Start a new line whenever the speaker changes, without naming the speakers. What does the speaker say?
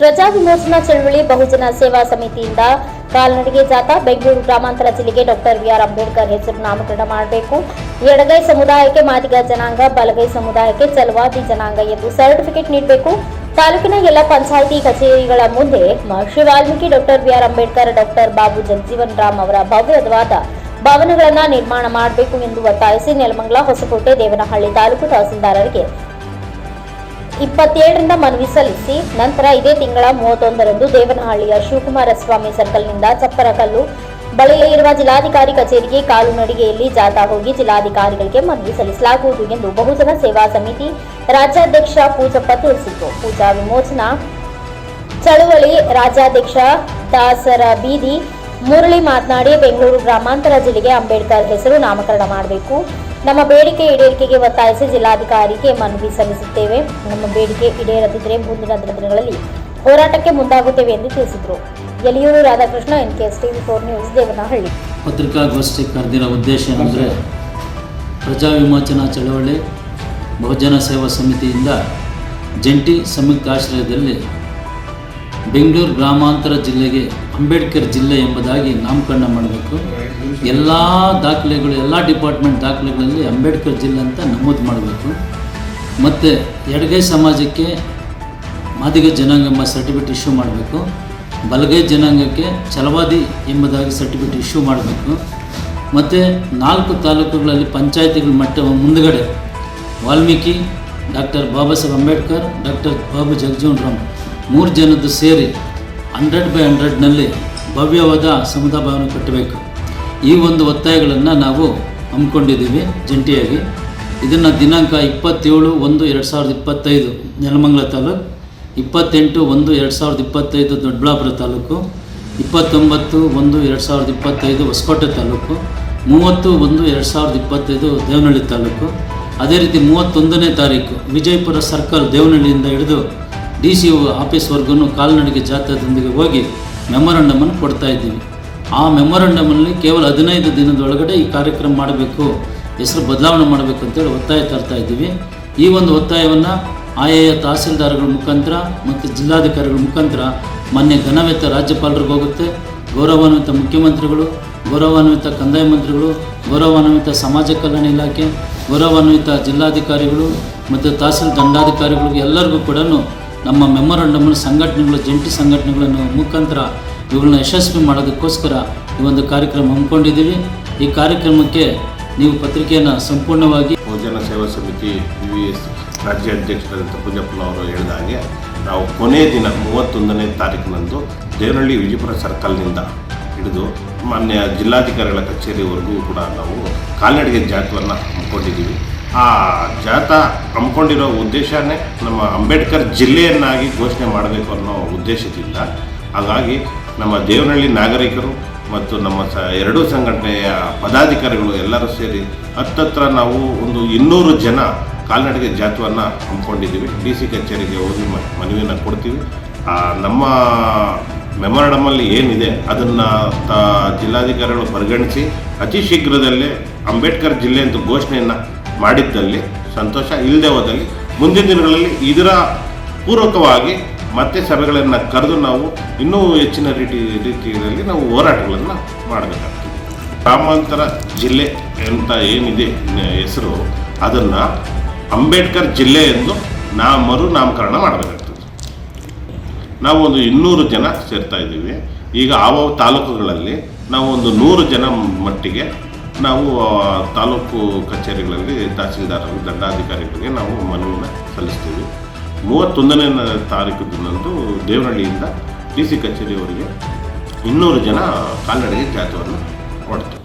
ಪ್ರಜಾ ವಿಮೋಚನಾ ಚಳವಳಿ ಬಹುಜನ ಸೇವಾ ಸಮಿತಿಯಿಂದ ಕಾಲ್ನಡಿಗೆ ಜಾಥಾ ಬೆಂಗಳೂರು ಗ್ರಾಮಾಂತರ ಜಿಲ್ಲೆಗೆ ಡಾಕ್ಟರ್ ವಿ ಆರ್ ಅಂಬೇಡ್ಕರ್ ಹೆಸರು ನಾಮಕರಣ ಮಾಡಬೇಕು. ಎಡಗೈ ಸಮುದಾಯಕ್ಕೆ ಮಾದಿಗ ಜನಾಂಗ, ಬಲಗೈ ಸಮುದಾಯಕ್ಕೆ ಚಲವಾದಿ ಜನಾಂಗ ಎಂದು ಸರ್ಟಿಫಿಕೇಟ್ ನೀಡಬೇಕು. ತಾಲೂಕಿನ ಎಲ್ಲ ಪಂಚಾಯಿತಿ ಕಚೇರಿಗಳ ಮುಂದೆ Maharshi Valmiki doctor B R Ambedkar, doctor Babu Jagjivan Ram ಅವರ ಭವ್ಯವಾದ ಭವನಗಳನ್ನು ನಿರ್ಮಾಣ ಮಾಡಬೇಕು ಎಂದು ಒತ್ತಾಯಿಸಿ ನೆಲಮಂಗಲ ಹೊಸಕೋಟೆ, ದೇವನಹಳ್ಳಿ ತಾಲೂಕು ತಹಸೀಲ್ದಾರರಿಗೆ ಇಪ್ಪತ್ತೇಳರಿಂದ ಮನವಿ ಸಲ್ಲಿಸಿ ನಂತರ ಇದೇ ತಿಂಗಳ ಮೂವತ್ತೊಂದರಂದು ದೇವನಹಳ್ಳಿಯ ಶಿವಕುಮಾರ ಸ್ವಾಮಿ ಸರ್ಕಲ್ನಿಂದ ಚಪ್ಪರಕಲ್ಲು ಬಳಿ ಇರುವ ಜಿಲ್ಲಾಧಿಕಾರಿ ಕಚೇರಿಗೆ ಕಾಲು ನಡಿಗೆಯಲ್ಲಿ ಜಾಥಾ ಹೋಗಿ ಜಿಲ್ಲಾಧಿಕಾರಿಗಳಿಗೆ ಮನವಿ ಸಲ್ಲಿಸಲಾಗುವುದು ಎಂದು ಬಹುಜನ ಸೇವಾ ಸಮಿತಿ ರಾಜ್ಯಾಧ್ಯಕ್ಷ ಪೂಜಪ್ಪ ತಿಳಿಸಿತು ಪೂಜಾ ವಿಮೋಚನಾ ಚಳುವಳಿ ರಾಜ್ಯಾಧ್ಯಕ್ಷ ದಾಸರ ಬೀದಿ, ಮುರಳಿ ಮಾತನಾಡಿ ಬೆಂಗಳೂರು ಗ್ರಾಮಾಂತರ ಜಿಲ್ಲೆಗೆ ಅಂಬೇಡ್ಕರ್ ಹೆಸರು ನಾಮಕರಣ ಮಾಡಬೇಕು. ನಮ್ಮ ಬೇಡಿಕೆ ಈಡೇರಿಕೆಗೆ ಒತ್ತಾಯಿಸಿ ಜಿಲ್ಲಾಧಿಕಾರಿಗೆ ಮನವಿ ಸಲ್ಲಿಸುತ್ತೇವೆ. ನಮ್ಮ ಬೇಡಿಕೆ ಈಡೇರದಿದ್ದರೆ ಮುಂದಿನ ದಿನಗಳಲ್ಲಿ ಹೋರಾಟಕ್ಕೆ ಮುಂದಾಗುತ್ತೇವೆ ಎಂದು ತಿಳಿಸಿದರು. Yaliyur Radhakrishna N K TV four news, Devanahalli.
ಪತ್ರಿಕಾಗೋಷ್ಠಿ ಕರೆದಿರೋ ಉದ್ದೇಶ ಏನಂದರೆ ಪ್ರಜಾ ವಿಮೋಚನಾ ಚಳವಳಿ, ಬಹುಜನ ಸೇವಾ ಸಮಿತಿಯಿಂದ ಜಂಟಿ ಸಂಯುಕ್ತ ಆಶ್ರಯದಲ್ಲಿ ಬೆಂಗಳೂರು ಗ್ರಾಮಾಂತರ ಜಿಲ್ಲೆಗೆ ಅಂಬೇಡ್ಕರ್ ಜಿಲ್ಲೆ ಎಂಬುದಾಗಿ ನಾಮಕರಣ ಮಾಡಬೇಕು. ಎಲ್ಲ ದಾಖಲೆಗಳು, ಎಲ್ಲ ಡಿಪಾರ್ಟ್ಮೆಂಟ್ ದಾಖಲೆಗಳಲ್ಲಿ ಅಂಬೇಡ್ಕರ್ ಜಿಲ್ಲೆ ಅಂತ ನಮೂದು ಮಾಡಬೇಕು. ಮತ್ತು ಎಡಗೈ ಸಮಾಜಕ್ಕೆ ಮಾದಿಗ ಜನಾಂಗ ಎಂಬ ಸರ್ಟಿಫಿಕೇಟ್ ಇಶ್ಯೂ ಮಾಡಬೇಕು. ಬಲಗೈ ಜನಾಂಗಕ್ಕೆ ಛಲವಾದಿ ಎಂಬುದಾಗಿ ಸರ್ಟಿಫಿಕೇಟ್ ಇಶ್ಯೂ ಮಾಡಬೇಕು. ಮತ್ತು ನಾಲ್ಕು ತಾಲೂಕುಗಳಲ್ಲಿ ಪಂಚಾಯತಿಗಳ ಮಟ್ಟ ಮುಂದುಗಡೆ ವಾಲ್ಮೀಕಿ ಡಾಕ್ಟರ್ ಬಾಬಾ ಸಾಹೇಬ್ ಅಂಬೇಡ್ಕರ್, ಡಾಕ್ಟರ್ ಬಾಬು ಜಗಜೀವನ್ ರಾಮ್ ಮೂರು ಜನದ್ದು ಸೇರಿ ಹಂಡ್ರೆಡ್ ಬೈ ಹಂಡ್ರೆಡ್ನಲ್ಲಿ ಭವ್ಯವಾದ ಸಮುದಾಯ ಭವನ ಕಟ್ಟಬೇಕು. ಈ ಒಂದು ಒತ್ತಾಯಗಳನ್ನು ನಾವು ಹಮ್ಮಿಕೊಂಡಿದ್ದೀವಿ ಜಂಟಿಯಾಗಿ. ಇದನ್ನು ದಿನಾಂಕ ಇಪ್ಪತ್ತೇಳು ಒಂದು ಎರಡು ಸಾವಿರದ ಇಪ್ಪತ್ತೈದು ನೆಲಮಂಗಲ ತಾಲೂಕು, ಇಪ್ಪತ್ತೆಂಟು ಒಂದು ಎರಡು ಸಾವಿರದ ಇಪ್ಪತ್ತೈದು ದೊಡ್ಡಬಳ್ಳಾಪುರ ತಾಲೂಕು, ಇಪ್ಪತ್ತೊಂಬತ್ತು ಒಂದು ಎರಡು ಸಾವಿರದ ಇಪ್ಪತ್ತೈದು ಹೊಸಕೋಟೆ ತಾಲೂಕು, ಮೂವತ್ತು ಒಂದು ಎರಡು ಸಾವಿರದ ಇಪ್ಪತ್ತೈದು ದೇವನಹಳ್ಳಿ ತಾಲೂಕು. ಅದೇ ರೀತಿ ಮೂವತ್ತೊಂದನೇ ತಾರೀಕು ವಿಜಯಪುರ ಸರ್ಕಲ್ ದೇವನಹಳ್ಳಿಯಿಂದ ಹಿಡಿದು ಡಿ ಸಿ ಆಫೀಸ್ವರೆಗೂ ಕಾಲ್ನಡಿಗೆ ಜಾಥಾದೊಂದಿಗೆ ಹೋಗಿ ಮೆಮೊರಂಡಮನ್ನು ಕೊಡ್ತಾ ಇದ್ದೀವಿ. ಆ ಮೆಮೊರಂಡಮಲ್ಲಿ ಕೇವಲ ಹದಿನೈದು ದಿನದೊಳಗಡೆ ಈ ಕಾರ್ಯಕ್ರಮ ಮಾಡಬೇಕು, ಹೆಸರು ಬದಲಾವಣೆ ಮಾಡಬೇಕು ಅಂತೇಳಿ ಒತ್ತಾಯ ತರ್ತಾ ಇದ್ದೀವಿ. ಈ ಒಂದು ಒತ್ತಾಯವನ್ನು ಆಯಾಯ ತಹಸೀಲ್ದಾರ್ಗಳ ಮುಖಾಂತರ ಮತ್ತು ಜಿಲ್ಲಾಧಿಕಾರಿಗಳ ಮುಖಾಂತರ ಮಾನ್ಯ ಘನವೆತ್ತ ರಾಜ್ಯಪಾಲರಿಗೆ ಹೋಗುತ್ತೆ. ಗೌರವಾನ್ವಿತ ಮುಖ್ಯಮಂತ್ರಿಗಳು, ಗೌರವಾನ್ವಿತ ಕಂದಾಯ ಮಂತ್ರಿಗಳು, ಗೌರವಾನ್ವಿತ ಸಮಾಜ ಕಲ್ಯಾಣ ಇಲಾಖೆ, ಗೌರವಾನ್ವಿತ ಜಿಲ್ಲಾಧಿಕಾರಿಗಳು ಮತ್ತು ತಹಸೀಲ್ ದಂಡಾಧಿಕಾರಿಗಳಿಗೂ ಎಲ್ಲರಿಗೂ ಕೂಡ ನಮ್ಮ ಮೆಮೊರಂಡಮ್ ಸಂಘಟನೆಗಳು, ಜಂಟಿ ಸಂಘಟನೆಗಳನ್ನು ಮುಖಾಂತರ ಇವುಗಳನ್ನ ಯಶಸ್ವಿ ಮಾಡೋದಕ್ಕೋಸ್ಕರ ಈ ಒಂದು ಕಾರ್ಯಕ್ರಮ ಹಮ್ಮಿಕೊಂಡಿದ್ದೀವಿ. ಈ ಕಾರ್ಯಕ್ರಮಕ್ಕೆ ನೀವು ಪತ್ರಿಕೆಯನ್ನು ಸಂಪೂರ್ಣವಾಗಿ
ಬಹುಜನ ಸೇವಾ ಸಮಿತಿ ಯು ಎಸ್ ರಾಜ್ಯ ಅಧ್ಯಕ್ಷರಾದಂಥ ಪೂಜಪ್ಪನವರು ಹೇಳಿದ ಹಾಗೆ, ನಾವು ಕೊನೆಯ ದಿನ ಮೂವತ್ತೊಂದನೇ ತಾರೀಕಿನಂದು ದೇವನಹಳ್ಳಿ ವಿಜಯಪುರ ಸರ್ಕಲ್ನಿಂದ ಹಿಡಿದು ಮಾನ್ಯ ಜಿಲ್ಲಾಧಿಕಾರಿಗಳ ಕಚೇರಿವರೆಗೂ ಕೂಡ ನಾವು ಕಾಲ್ನಡಿಗೆ ಜಾಥವನ್ನು ಹಮ್ಮಿಕೊಂಡಿದ್ದೀವಿ. ಆ ಜಾಥಾ ಹಮ್ಮಿಕೊಂಡಿರೋ ಉದ್ದೇಶನೇ ನಮ್ಮ ಅಂಬೇಡ್ಕರ್ ಜಿಲ್ಲೆಯನ್ನಾಗಿ ಘೋಷಣೆ ಮಾಡಬೇಕು ಅನ್ನೋ ಉದ್ದೇಶದಿಂದ ಹಾಗಾಗಿ ನಮ್ಮ ದೇವನಹಳ್ಳಿ ನಾಗರಿಕರು ಮತ್ತು ನಮ್ಮ ಸ ಎರಡೂ ಸಂಘಟನೆಯ ಪದಾಧಿಕಾರಿಗಳು ಎಲ್ಲರೂ ಸೇರಿ ಹತ್ತತ್ರ ನಾವು ಒಂದು ಇನ್ನೂರು ಜನ ಕಾಲ್ನಡಿಗೆ ಜಾಥವನ್ನು ಹಮ್ಮಿಕೊಂಡಿದ್ದೀವಿ. ಡಿ ಸಿ ಕಚೇರಿಗೆ ಹೋಗಿ ಮನವಿಯನ್ನು ಕೊಡ್ತೀವಿ. ನಮ್ಮ ಮೆಮೊರಂಡಮಲ್ಲಿ ಏನಿದೆ ಅದನ್ನು ತ, ಜಿಲ್ಲಾಧಿಕಾರಿಗಳು ಪರಿಗಣಿಸಿ ಅತಿ ಶೀಘ್ರದಲ್ಲೇ ಅಂಬೇಡ್ಕರ್ ಜಿಲ್ಲೆ ಅಂತ ಘೋಷಣೆಯನ್ನು ಮಾಡಿದ್ದಲ್ಲಿ ಸಂತೋಷ ಇಲ್ಲದೆ ಹೋದಲ್ಲಿ ಮುಂದಿನ ದಿನಗಳಲ್ಲಿ ಇದರ ಪೂರ್ವಕವಾಗಿ ಮತ್ತೆ ಸಭೆಗಳನ್ನು ಕರೆದು ನಾವು ಇನ್ನೂ ಹೆಚ್ಚಿನ ರೀತಿ ರೀತಿಯಲ್ಲಿ ನಾವು ಹೋರಾಟಗಳನ್ನು ಮಾಡಬೇಕಾಗ್ತದೆ. ಗ್ರಾಮಾಂತರ ಜಿಲ್ಲೆ ಅಂತ ಏನಿದೆ ಹೆಸರು, ಅದನ್ನು ಅಂಬೇಡ್ಕರ್ ಜಿಲ್ಲೆ ಎಂದು ನಾ ಮರು ನಾಮಕರಣ ಮಾಡಬೇಕಾಗ್ತದೆ. ನಾವು ಒಂದು ಇನ್ನೂರು ಜನ ಸೇರ್ತಾ ಇದ್ದೀವಿ. ಈಗ ಆವ ತಾಲೂಕುಗಳಲ್ಲಿ ನಾವು ಒಂದು ನೂರು ಜನ ಮಟ್ಟಿಗೆ ನಾವು ತಾಲೂಕು ಕಚೇರಿಗಳಲ್ಲಿ ತಹಸೀಲ್ದಾರರು ದಂಡಾಧಿಕಾರಿಗಳಿಗೆ ನಾವು ಮನವಿಯನ್ನು ಸಲ್ಲಿಸ್ತೀವಿ. ಮೂವತ್ತೊಂದನೇ ತಾರೀಕು ದಿನದಂದು ದೇವನಹಳ್ಳಿಯಿಂದ ಡಿ ಸಿ ಕಚೇರಿಯವರಿಗೆ ಇನ್ನೂರು ಜನ ಕಾಲ್ನಡಿಗೆ ಜಾಥವನ್ನು ಹೊಡ್ತೀವಿ